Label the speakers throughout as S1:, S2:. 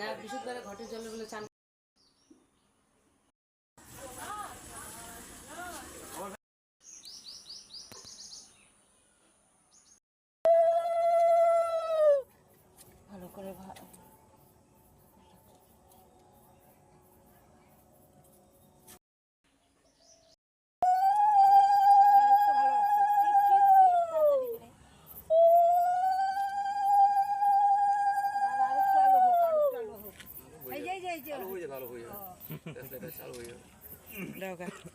S1: না করে ঘটের জলে চান ভালো করে ভা-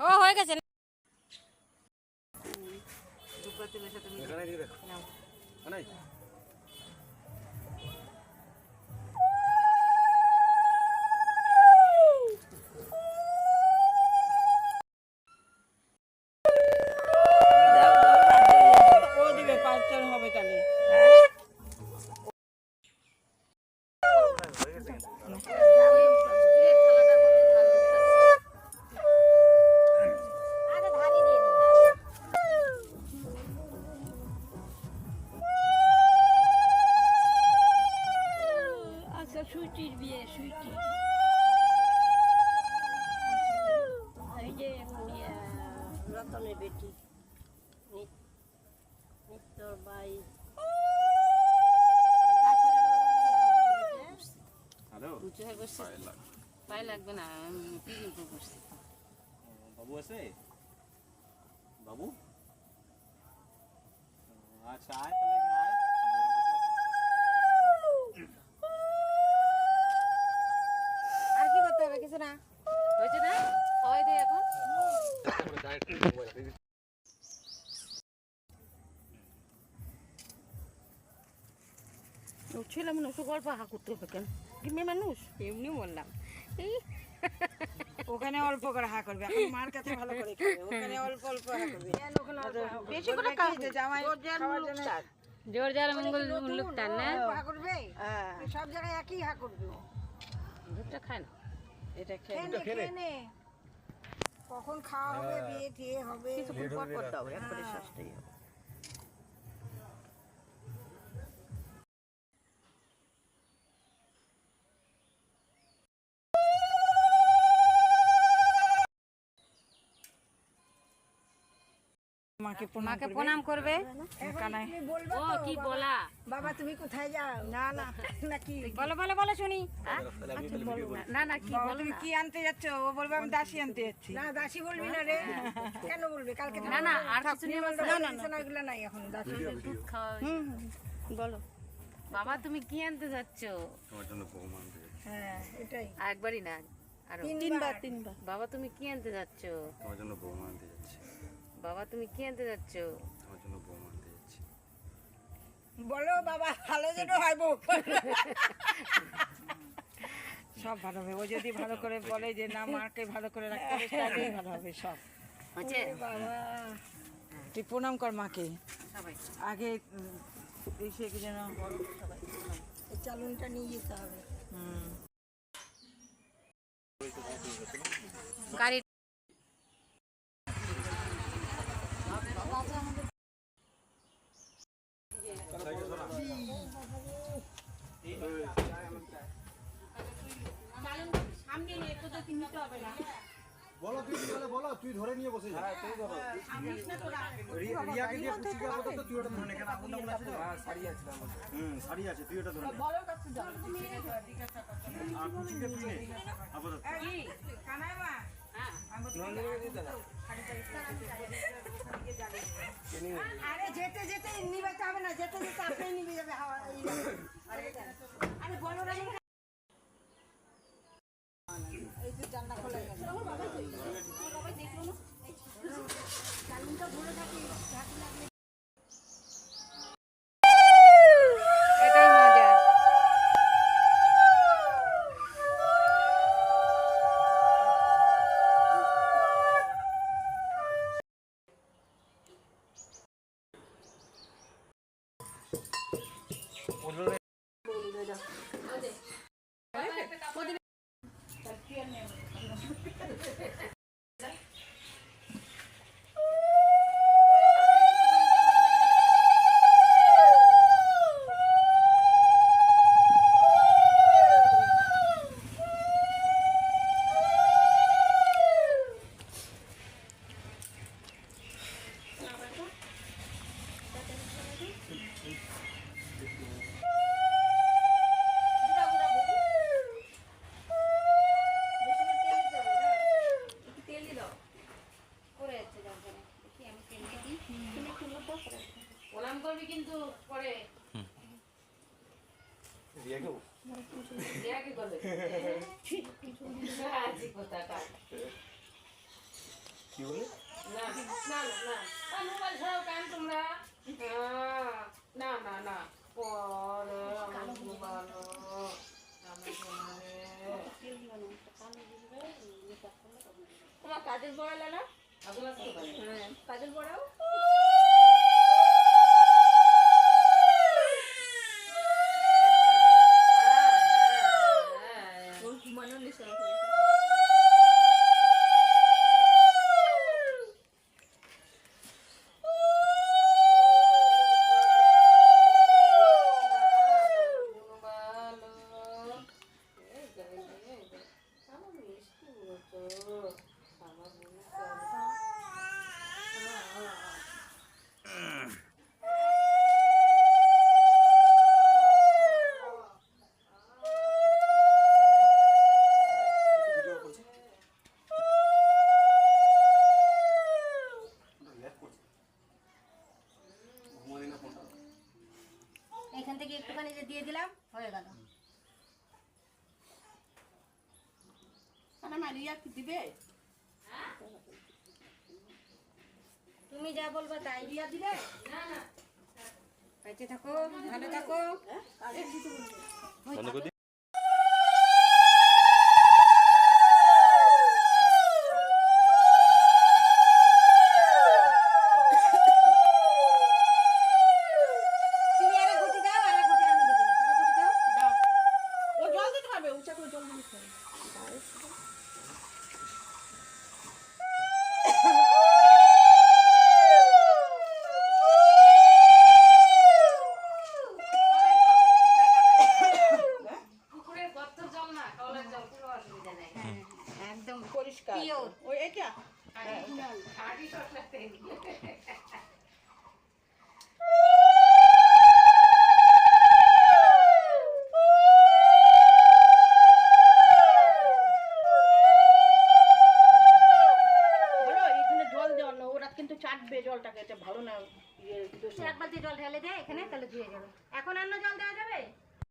S1: ও হয়ে গেছে
S2: ও দিবে পাঁচজন হবে তাহলে
S3: আচ্ছা সুইটির বিয়ে সুইটি। এই যে রতনের বেটি। নিত্যর বাই।
S1: পায়ে লাগবে। না
S4: বাবু আছে? বাবু? আচ্ছা আয় তাহলে এখানে আয়
S2: আর কি করতে হবে কিছু না
S1: হয়েছে না খাওয়াই দে এখন
S3: ছেলে মানুষ গল্প হা করতে হবে কেন? কি মেয়ে মানুষ?
S1: এমনি বললাম।
S3: এই।
S2: ওখানে অল্প করে হা করবে এখন মার কাছে ভালো করে খাবে ওখানে অল্প অল্প হা করবে। বেশি করে খাবে জামাই
S1: জোর মঙ্গল টান না?
S2: হা করবে? সব জায়গায় একই হা করবে
S1: দুধটা খায় না।
S2: এটা খেয়ে নে, কখন খাওয়া হবে বিয়ে টিয়ে হবে? মাকে প্রণাম
S1: মাকে প্রণাম করবে? ও কি বলা?
S2: বাবা তুমি কোথায় যাও? না না নাকি?
S1: বলো বলো বলো শুনি। না না কি বলো
S2: তুমি কি আনতে যাচ্ছ? ও বলবে আমি দাসী আনতে যাচ্ছি। না দাসী বলবি না রে। কেন বলবি? কালকে
S1: না না আর কিছু নিয়ে বলতে
S2: না। না না এগুলো নাই এখন দাসী।
S1: দুধ খাওয়া
S3: বলো।
S1: বাবা তুমি কি আনতে যাচ্ছ?
S4: তোমার জন্য বৌমা আনতে যাচ্ছি।
S2: হ্যাঁ এটাই।
S1: একবারই না আরও।
S2: তিনবার
S3: তিনবার।
S1: বাবা তুমি কি আনতে যাচ্ছ?
S4: তোমার জন্য বৌমা আনতে যাচ্ছি।
S1: বাবা তুমি কি আনতে যাচ্ছ?
S4: তোমার জন্য বৌমা আনতে যাচ্ছি।
S2: বলো বাবা ভালো যেন হয় বউ সব ভালো হবে। ও যদি ভালো করে বলে যে না মাকে ভালো করে রাখতে হবে তাহলেই ভালো হবে সব।
S1: হচ্ছে
S2: বাবা। তুই প্রণাম কর মাকে। আগে এসে কি যেন চালনটা নিয়ে যেতে হবে।
S1: গাড়ি
S5: বলো তুই তাহলে বলো তুই ধরে নিয়ে বসে যা। রি- রিয়াকে দিয়ে পুচিকে আপাতত তুই ওটা ধরে কেন আগুন টাগুন আছে হুম শাড়ি আছে তুই ওটা ধরে নে। আর পুচিকে তুই নে আপাতত।
S2: আরে যেতে যেতে নিবাতে হবে না যেতে যেতে আপনি নিবে যাবে হাওয়া আরে বলো না এই যে জানলা খোলা গেছে।
S1: এটাই
S4: అదే
S3: দেয়া কি
S4: বলে?
S3: না না না না আ, মোবাইল ছাড়াও কেন তোমরা না না না? পরে আমার
S1: তোমার কাজের হ্যাঁ কাজের পড়াও হয়ে গেল তুমি যা বলবা তাই। দিয়া দিবে?
S6: বেঁচে থাকো ভালো থাকো। হবে
S3: পুকুরের গর্ত জল না কলের জল কোনো অসুবিধা নেই
S6: একদম পরিষ্কার ওই এটা